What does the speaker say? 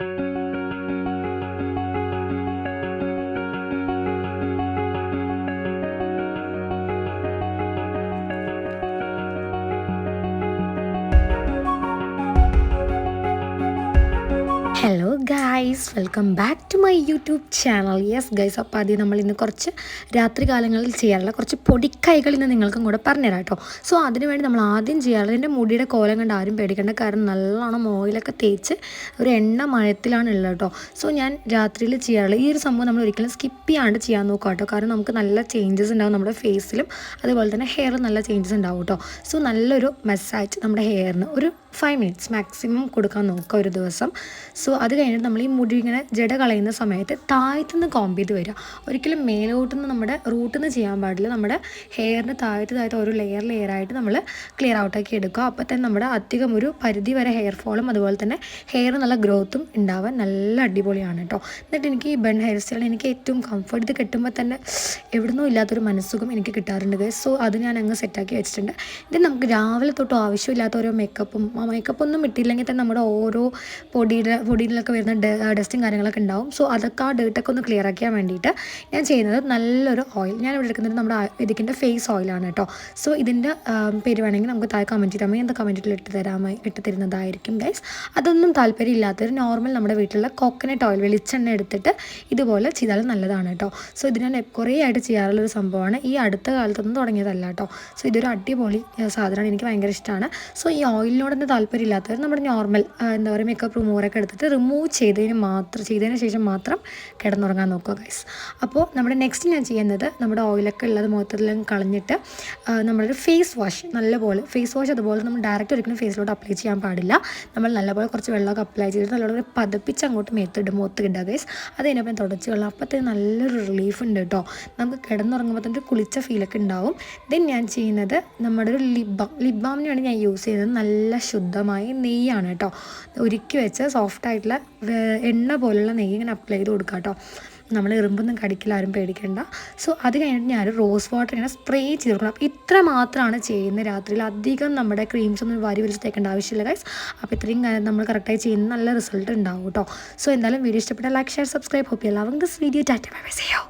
thank you hello guys welcome back to my YouTube channel yes guys അപ്പോൾ ആദ്യം നമ്മൾ ഇന്ന് കുറച്ച് രാത്രി കാലങ്ങളിൽ ചെയ്യാറുള്ള കുറച്ച് പൊടിക്കൈകൾ ഇന്ന് നിങ്ങൾക്കും കൂടെ പറഞ്ഞുതരാം കേട്ടോ. സോ അതിനുവേണ്ടി നമ്മൾ ആദ്യം ചെയ്യാറുള്ളത് എന്റെ മുടിയുടെ കോലം കണ്ട് ആരും പേടിക്കേണ്ട കാരണം നല്ലോണം ഓയിലൊക്കെ തേച്ച് ഒരു എണ്ണ മഴത്തിലാണ് ഉള്ളത് കേട്ടോ. സോ ഞാൻ രാത്രിയിൽ ചെയ്യാറുള്ളത് ഈ ഒരു സംഭവം നമ്മൾ ഒരിക്കലും സ്കിപ്പ് ചെയ്യാണ്ട് ചെയ്യാൻ നോക്കാം കേട്ടോ. കാരണം നമുക്ക് നല്ല ചേഞ്ചസ് ഉണ്ടാവും നമ്മുടെ ഫേസിലും അതുപോലെ തന്നെ ഹെയറിൽ നല്ല ചേഞ്ചസ് ഉണ്ടാവും കേട്ടോ. സോ നല്ലൊരു മസാജ് നമ്മുടെ ഹെയറിന് ഒരു ഫൈവ് മിനിറ്റ്സ് മാക്സിമം കൊടുക്കാൻ നോക്കുക ഒരു ദിവസം. സോ അത് കഴിഞ്ഞിട്ട് നമ്മൾ ഈ മുടി ഇങ്ങനെ ജട കളയുന്ന സമയത്ത് താഴത്തുനിന്ന് കോമ്പ് ചെയ്ത് വരിക. ഒരിക്കലും മേലോട്ടുനിന്ന് നമ്മുടെ റൂട്ടിൽ നിന്ന് ചെയ്യാൻ പാടില്ല. നമ്മുടെ ഹെയറിന് താഴത്ത് താഴത്ത് ഓരോ ലെയർ ലെയർ ആയിട്ട് നമ്മൾ ക്ലിയർ ഔട്ടാക്കി എടുക്കുക. അപ്പോൾ തന്നെ നമ്മുടെ അധികം ഒരു പരിധി വരെ ഹെയർ ഫോളും അതുപോലെ തന്നെ ഹെയർ നല്ല ഗ്രോത്തും ഉണ്ടാവാൻ നല്ല അടിപൊളിയാണ് കേട്ടോ എന്നിട്ട് എനിക്ക് ഈ ബൺ ഹെയർ സ്റ്റൈൽ എനിക്ക് ഏറ്റവും കംഫർട്ട് ഇത് കെട്ടുമ്പോൾ തന്നെ എവിടുന്നും ഇല്ലാത്തൊരു മനസ്സുഖം എനിക്ക് കിട്ടാറുണ്ട്. സോ അത് ഞാൻ അങ്ങ് സെറ്റാക്കി വെച്ചിട്ടുണ്ട്. ഇത് നമുക്ക് രാവിലെ തൊട്ട് ആവശ്യമില്ലാത്ത ഓരോ മേക്കപ്പും ആ മേക്കപ്പൊന്നും ഇട്ടില്ലെങ്കിൽ തന്നെ നമ്മുടെ ഓരോ പൊടിയുടെ പൊടിയിലൊക്കെ വരുന്ന ഡസ്റ്റും കാര്യങ്ങളൊക്കെ ഉണ്ടാവും. സോ അതൊക്കെ ആ ഡേട്ടൊക്കെ ഒന്ന് ക്ലിയർ ആക്കിയാൻ വേണ്ടിയിട്ട് ഞാൻ ചെയ്യുന്നത് നല്ലൊരു ഓയിൽ ഞാൻ ഇവിടെ എടുക്കുന്നത് നമ്മുടെ ഇതിന്റെ ഫേസ് ഓയിലാണ് കേട്ടോ സോ ഇതിന്റെ പേര് വേണമെങ്കിൽ നമുക്ക് താഴെ കമന്റ് ചെയ്താൽ മതി എന്താ കമന്റിൽ ഇട്ട് തരാമായി ഇട്ട് തരുന്നതായിരിക്കും ഗൈസ് അതൊന്നും താല്പര്യം നോർമൽ നമ്മുടെ വീട്ടിലുള്ള കോക്കനട്ട് ഓയിൽ വെളിച്ചെണ്ണ എടുത്തിട്ട് ഇതുപോലെ ചെയ്താൽ നല്ലതാണ് കേട്ടോ സോ ഇത് ഞാൻ കുറേ ആയിട്ട് ചെയ്യാറുള്ള ഒരു സംഭവമാണ്. ഈ അടുത്ത കാലത്തൊന്നും തുടങ്ങിയതല്ല കേട്ടോ സോ ഇതൊരു അടിപൊളി സാധനമാണ്. എനിക്ക് ഭയങ്കര ഇഷ്ടമാണ് സോ ഈ ഓയിലിനോടൊന്നും താല്പര്യം ഇല്ലാത്തവർ നമ്മുടെ നോർമൽ എന്താ പറയുക മേക്കപ്പ് റിമൂവറൊക്കെ എടുത്തിട്ട് റിമൂവ് ചെയ്തതിന് മാത്രം ചെയ്തതിന് ശേഷം മാത്രം കിടന്നുറങ്ങാൻ നോക്കുക ഗൈസ് അപ്പോൾ നമ്മുടെ നെക്സ്റ്റ് ഞാൻ ചെയ്യുന്നത് നമ്മുടെ ഓയിലൊക്കെ ഉള്ളത് മുഖത്തെല്ലാം കളഞ്ഞിട്ട് നമ്മളൊരു ഫേസ് വാഷ് നല്ലപോലെ ഫേസ് വാഷ് അതുപോലെ നമ്മൾ ഡയറക്റ്റ് ഒരിക്കലും ഫേസിലോട്ട് അപ്ലൈ ചെയ്യാൻ പാടില്ല. നമ്മൾ നല്ലപോലെ കുറച്ച് വെള്ളമൊക്കെ അപ്ലൈ ചെയ്തിട്ട് നല്ലപോലെ പതപ്പിച്ച് അങ്ങോട്ട് മേത്തിട്ട് മുഖത്ത് കിട്ടുക ഗൈസ് അത് കഴിഞ്ഞപ്പം തുടച്ച് വെള്ളം അപ്പോഴത്തേന് നല്ലൊരു റിലീഫ് ഉണ്ട് കേട്ടോ നമുക്ക് കിടന്നുറങ്ങുമ്പോൾ തന്നെ കുളിച്ച ഫീലൊക്കെ ഉണ്ടാവും. ദെൻ ഞാൻ ചെയ്യുന്നത് നമ്മുടെ ഒരു ലിബാം ലിബാമിനാണ് ഞാൻ യൂസ് ചെയ്യുന്നത്. നല്ല ശുദ്ധമായ നെയ്യാണ് കേട്ടോ ഒരുക്കി വെച്ച് സോഫ്റ്റ് ആയിട്ടുള്ള എണ്ണ പോലുള്ള നെയ്യ് ഇങ്ങനെ അപ്ലൈ ചെയ്ത് കൊടുക്കുക കേട്ടോ നമ്മൾ എറുമ്പൊന്നും കടിക്കില്ല ആരും പേടിക്കേണ്ട. സോ അത് കഴിഞ്ഞിട്ട് ഞാൻ റോസ് വാട്ടർ ഇങ്ങനെ സ്പ്രേ ചെയ്ത് കൊടുക്കണം അപ്പോൾ ഇത്ര മാത്രമാണ് ചെയ്യുന്നത് രാത്രിയിൽ. അധികം നമ്മുടെ ക്രീംസ് ഒന്നും വാരി വലിച്ച് തേക്കേണ്ട ആവശ്യമില്ല ഗൈസ് അപ്പോൾ ഇത്രയും നമ്മൾ കറക്റ്റായി ചെയ്യുന്ന നല്ല റിസൾട്ട് ഉണ്ടാവും കേട്ടോ സോ എന്തായാലും വീഡിയോ ഇഷ്ടപ്പെട്ട ലൈക്ക് ഷെയർ സബ്സ്ക്രൈബ് ഹോപ്പ് എല്ലാവർക്കും this video tata bye bye ചെയ്യോ